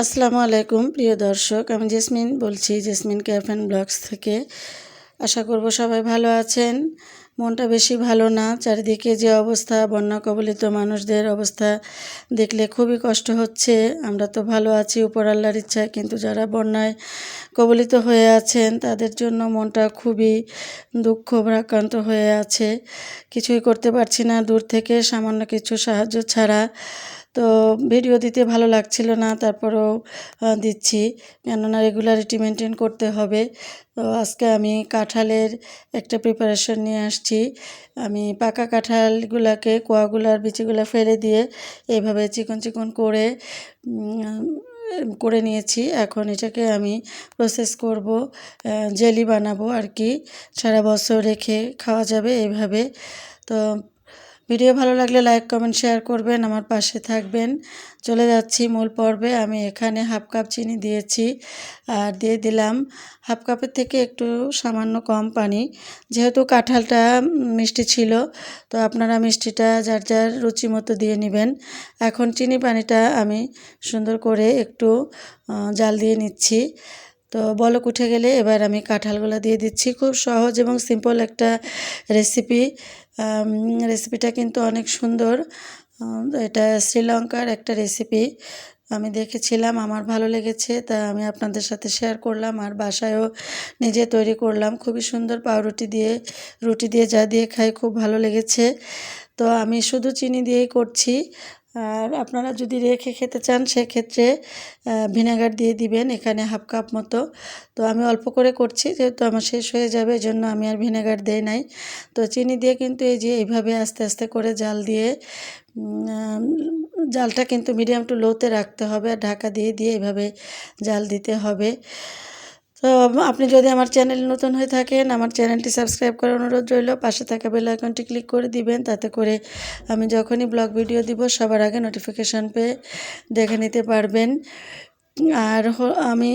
আসসালামু আলাইকুম, প্রিয় দর্শক। আমি জেসমিন বলছি, জেসমিন ক্যাফ অ্যান্ড ব্লগস থেকে। আশা করব সবাই ভালো আছেন। মনটা বেশি ভালো না। চারিদিকে যে অবস্থা, বন্যা কবলিত মানুষদের অবস্থা দেখলে খুবই কষ্ট হচ্ছে। আমরা তো ভালো আছি, উপর আল্লাহর ইচ্ছায় কিন্তু যারা বন্যায় কবলিত হয়ে আছেন, তাদের জন্য মনটা খুবই দুঃখ, ভারাক্রান্ত হয়ে আছে। কিছুই করতে পারছি না। দূর থেকে সামান্য কিছু সাহায্য ছাড়া তো ভিডিও দিতে ভালো লাগছিল না, তারপরেও দিচ্ছি। কেননা রেগুলারিটি মেনটেন করতে হবে। তো আজকে আমি কাঁঠালের একটা প্রিপারেশন নিয়ে আসছি। আমি পাকা কাঁঠালগুলাকে কোয়াগুলার বিচিগুলো ফেলে দিয়ে এইভাবে চিকন চিকন করে করে নিয়েছি। এখন এটাকে আমি প্রসেস করব জেলি বানাবো আর কি। সারা বছর রেখে খাওয়া যাবে এইভাবে তো ভিডিও ভালো লাগলে লাইক, কমেন্ট, শেয়ার করবেন, আমার পাশে থাকবেন। চলে যাচ্ছি মূল পর্বে, আমি এখানে হাফ কাপ চিনি দিয়েছি আর দিয়ে দিলাম হাফ কাপের থেকে একটু সামান্য কম পানি। যেহেতু কাঁঠালটা মিষ্টি ছিল, তো আপনারা মিষ্টিটা যার যার রুচি মতো দিয়ে নেবেন। এখন চিনি পানিটা আমি সুন্দর করে একটু জাল দিয়ে নিচ্ছি। তো বলক উঠে গেলে এবার আমি কাঁঠালগুলো দিয়ে দিচ্ছি। খুব সহজ এবং সিম্পল একটা রেসিপি রেসিপিটা কিন্তু অনেক সুন্দর। এটা শ্রীলঙ্কার একটা রেসিপি আমি দেখেছিলাম, আমার ভালো লেগেছে, তা আমি আপনাদের সাথে শেয়ার করলাম আর বাসায়ও নিজে তৈরি করলাম। খুবই সুন্দর পাউরুটি দিয়ে, রুটি দিয়ে যা দিয়ে খাই, খুব ভালো লেগেছে। তো আমি শুধু চিনি দিয়েই করছি। আর আপনারা যদি রেখে খেতে চান, সেক্ষেত্রে ভিনেগার দিয়ে দিবেন এখানে হাফ কাপ মতো। তো আমি অল্প করে করছি, যেহেতু আমার শেষ হয়ে যাবে, এজন্য আমি আর ভিনেগার দেই নাই। তো চিনি দিয়ে কিন্তু এই যে এইভাবে আস্তে আস্তে করে জাল দিয়ে জালটা কিন্তু মিডিয়াম টু লোতে রাখতে হবে। আর ঢাকা দিয়ে দিয়ে এইভাবে জাল দিতে হবে। তো আপনি যদি আমার চ্যানেল নতুন হয়ে থাকেন, আমার চ্যানেলটি সাবস্ক্রাইব করার অনুরোধ রইল। পাশে থাকা বেল আইকনটি ক্লিক করে দিবেন, তাতে করে আমি যখনই ব্লগ ভিডিও দিব, সবার আগে নোটিফিকেশান পেয়ে দেখে নিতে পারবেন। আর আমি,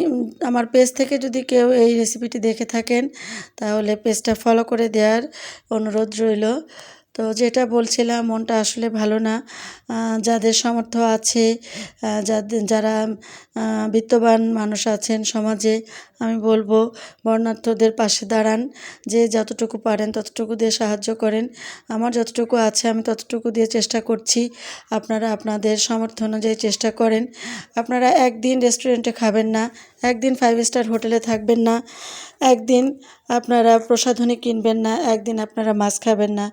আমার পেজ থেকে যদি কেউ এই রেসিপিটি দেখে থাকেন, তাহলে পেজটা ফলো করে দেওয়ার অনুরোধ রইল। তো যেটা বলছিলাম, মনটা আসলে ভালো না। যাদের সামর্থ্য আছে যাদের যারা বিত্তবান মানুষ আছেন সমাজে, আমি বলব বর্ণার্থদের পাশে দাঁড়ান। যে যতটুকু পারেন ততটুকু দিয়ে সাহায্য করেন। আমার যতটুকু আছে আমি ততটুকু দিয়ে চেষ্টা করছি। আপনারা আপনাদের সামর্থ্য অনুযায়ী চেষ্টা করেন। আপনারা একদিন রেস্টুরেন্টে খাবেন না, একদিন ফাইভ স্টার হোটেলে থাকবেন না, একদিন আপনারা প্রসাধনী কিনবেন না, একদিন আপনারা মাছ খাবেন না,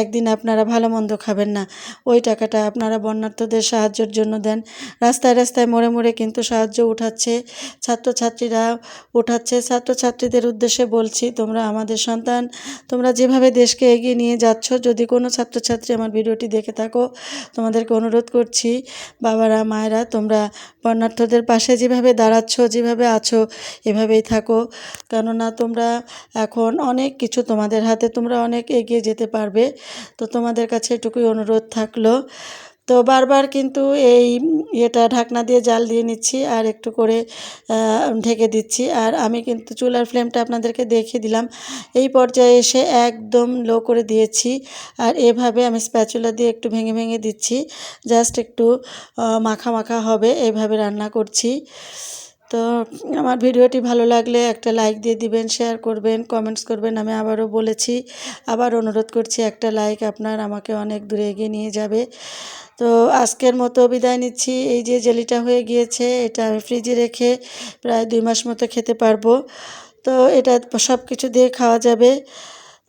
একদিন আপনারা ভালো মন্দ খাবেন না। ওই টাকাটা আপনারা বন্যার্থদের সাহায্যের জন্য দেন। রাস্তায় রাস্তায় মোড়ে মোড়ে কিন্তু সাহায্য উঠাচ্ছে। ছাত্রছাত্রীরা উঠাচ্ছে। ছাত্রছাত্রীদের উদ্দেশ্যে বলছি, তোমরা আমাদের সন্তান, তোমরা যেভাবে দেশকে এগিয়ে নিয়ে যাচ্ছ, যদি কোনো ছাত্রছাত্রী আমার ভিডিওটি দেখে থাকো, তোমাদেরকে অনুরোধ করছি, বাবারা, মায়েরা, তোমরা বন্যার্থদের পাশে যেভাবে দাঁড়াচ্ছ, যেভাবে আছো, এভাবেই থাকো। কেননা তোমরা এখন অনেক কিছু তোমাদের হাতে, তোমরা অনেক এগিয়ে যেতে পারবে। তো তোমাদের কাছে এটুকুই অনুরোধ থাকল। তো বারবার কিন্তু এই ইয়েটা ঢাকনা দিয়ে জাল দিয়ে নিচ্ছি আর একটু করে ঢেকে দিচ্ছি। আর আমি কিন্তু চুলার ফ্লেমটা আপনাদেরকে দেখিয়ে দিলাম। এই পর্যায়ে এসে একদম লো করে দিয়েছি। আর এভাবে আমি স্প্যাচুলা দিয়ে একটু ভেঙে ভেঙে দিচ্ছি। জাস্ট একটু মাখা মাখা হবে। এইভাবে রান্না করছি। তো আমার ভিডিওটি ভালো লাগলে একটা লাইক দিয়ে দিবেন শেয়ার করবেন কমেন্টস করবেন, আমি আবারও বলেছি, আবার অনুরোধ করছি একটা লাইক আপনার আমাকে অনেক দূরে এগিয়ে নিয়ে যাবে। তো আজকের মতো বিদায় নিচ্ছি। এই যে জেলিটা হয়ে গিয়েছে, এটা আমি ফ্রিজে রেখে প্রায় দুই মাস মতো খেতে পারব। তো এটা সব কিছু দিয়ে খাওয়া যাবে।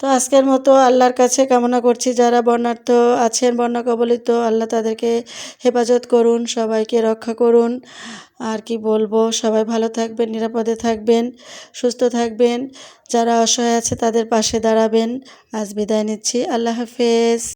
তো আজকের মতো আল্লাহর কাছে কামনা করছি। যারা বর্ণার্থ আছেন বন্যা কবলিত আল্লাহ তাদেরকে হেফাজত করুন, সবাইকে রক্ষা করুন। আর কি বলব, সবাই ভালো থাকবেন, নিরাপদে থাকবেন, সুস্থ থাকবেন। যারা অসহায় আছে, তাদের পাশে দাঁড়াবেন। আজ বিদায় নিচ্ছি। আল্লাহ হাফেজ।